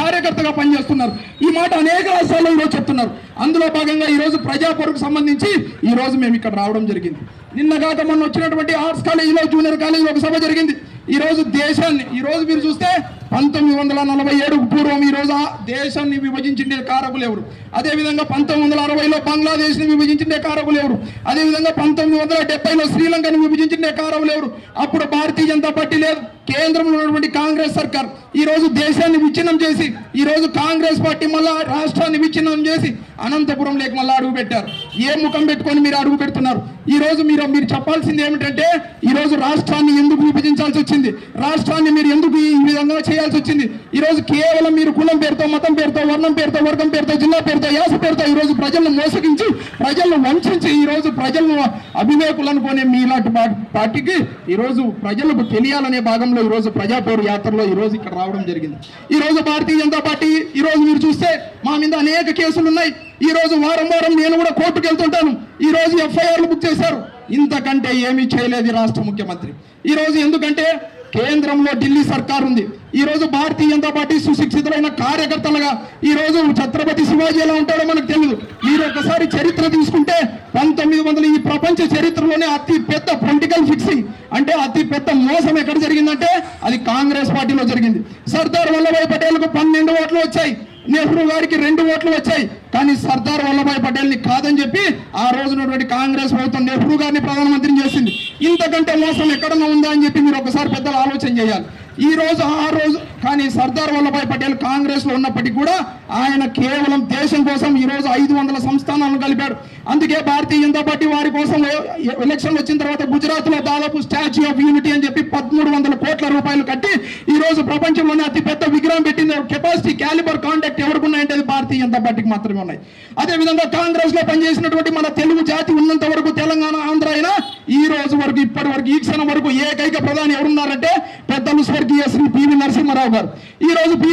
కార్యకర్తగా పనిచేస్తున్నారు. ఈ మాట అనేక రాష్ట్రాల్లో ఈరోజు చెప్తున్నారు. అందులో భాగంగా ఈరోజు ప్రజాపరుకు సంబంధించి ఈరోజు మేము ఇక్కడ రావడం జరిగింది. నిన్న కాక మొన్న వచ్చినటువంటి ఆర్ట్స్ కాలేజీలో జూనియర్ కాలేజీలో ఒక సభ జరిగింది. ఈరోజు దేశాన్ని ఈ రోజు మీరు చూస్తే పంతొమ్మిది వందల నలభై ఏడుకు పూర్వం ఈ రోజు దేశాన్ని విభజించిండే కారకులు ఎవరు? అదేవిధంగా పంతొమ్మిది వందల అరవైలో బంగ్లాదేశ్ని విభజించిండే కారకులు ఎవరు? అదేవిధంగా పంతొమ్మిది వందల డెబ్బైలో శ్రీలంకను విభజించిండే కారకులు ఎవరు? అప్పుడు భారతీయ జనతా పార్టీ లేదు. కేంద్రంలో ఉన్నటువంటి కాంగ్రెస్ సర్కార్ ఈ రోజు దేశాన్ని విచ్ఛిన్నం చేసి ఈ రోజు కాంగ్రెస్ పార్టీ మళ్ళా రాష్ట్రాన్ని విచ్ఛిన్నం చేసి అనంతపురం లేక మళ్ళీ అడుగు పెట్టారు. ఏ ముఖం పెట్టుకొని మీరు అడుగు పెడుతున్నారు? ఈ రోజు మీరు మీరు చెప్పాల్సింది ఏమిటంటే ఈ రోజు రాష్ట్రాన్ని ఎందుకు విభజించాల్సి వచ్చింది? రాష్ట్రాన్ని మీరు ఎందుకు ఈ విధంగా చేయాల్సి వచ్చింది. ఈ రోజు కేవలం మీరు కులం పేరుతో మతం పేరుతో వర్ణం పేరుతో వర్గం పేరుతో జిల్లా పేరుతో యాస పేరుతో ఈ రోజు ప్రజలను మోసగించి ప్రజలను వంచి ఈ రోజు ప్రజలను అవివేకులు కొనే మీలాంటి పార్టీకి ఈ రోజు ప్రజలకు తెలియాలనే భాగంలో ఈ రోజు ప్రజాపౌర యాత్రలో ఈ రోజు ఇక్కడ రావడం జరిగింది. ఈ రోజు భారతీయ జనతా పార్టీ ఈ రోజు మీరు చూస్తే మా మీద అనేక కేసులు ఉన్నాయి. ఈ రోజు వారం వారం నేను కూడా కోర్టుకు వెళ్తుంటాను. ఈ రోజు ఎఫ్ఐఆర్లు బుక్ చేశారు. ఇంతకంటే ఏమీ చేయలేదు రాష్ట్ర ముఖ్యమంత్రి. ఈ రోజు ఎందుకంటే కేంద్రంలో ఢిల్లీ సర్కార్ ఉంది. ఈ రోజు భారతీయ జనతా పార్టీ సుశిక్షితులైన కార్యకర్తలుగా ఈ రోజు ఛత్రపతి శివాజీ ఎలా ఉంటాడో మనకు తెలియదు మీరు ఒకసారి చరిత్ర తీసుకుంటే పంతొమ్మిది వందల ఈ ప్రపంచ చరిత్రలోనే అతి పెద్ద పొలిటికల్ ఫిక్సింగ్ అంటే అతి పెద్ద మోసం ఎక్కడ జరిగిందంటే అది కాంగ్రెస్ పార్టీలో జరిగింది. సర్దార్ వల్లభాయ్ పటేల్కు పన్నెండు ఓట్లు వచ్చాయి. నెహ్రూ గారికి రెండు ఓట్లు వచ్చాయి. కానీ సర్దార్ వల్లభాయ్ పటేల్ని కాదని చెప్పి ఆ రోజునటువంటి కాంగ్రెస్ ప్రభుత్వం నెహ్రూ గారిని ప్రధానమంత్రిని చేసింది. ఇంతకంటే మోసం ఎక్కడన్నా ఉందా అని చెప్పి మీరు ఒకసారి పెద్దలు ఆలోచన చేయాలి. ఈ రోజు ఆ రోజు కానీ సర్దార్ వల్లభాయ్ పటేల్ కాంగ్రెస్లో ఉన్నప్పటికీ కూడా ఆయన కేవలం దేశం కోసం ఈ రోజు ఐదు వందల సంస్థానాలను కలిపాడు. అందుకే భారతీయ జనతా పార్టీ వారి కోసం ఎలక్షన్ వచ్చిన తర్వాత గుజరాత్లో దాదాపు స్టాచ్యూ ఆఫ్ యూనిటీ అని చెప్పి పదమూడు వందల కోట్ల రూపాయలు కట్టి ఈ రోజు ప్రపంచంలోనే అతి పెద్ద విగ్రహం పెట్టింది. కెపాసిటీ క్యాలిబర్ కాంటాక్ట్ ఎవరికి ఉన్నాయంటే అది భారతీయ జనతా పార్టీకి మాత్రమే ఉన్నాయి. అదే విధంగా కాంగ్రెస్లో పనిచేసినటువంటి మన తెలుగు జాతి ఉన్నంత వరకు తెలంగాణ ఆంధ్ర అయినా ఈ రోజు వరకు ఇప్పటి వరకు ఈ క్షణం వరకు ఏకైక ప్రధాని ఎవరున్నారంటే పెద్దలు స్వర్గీయ శ్రీ పివి నరసింహారావు గారు ఈ రోజు పి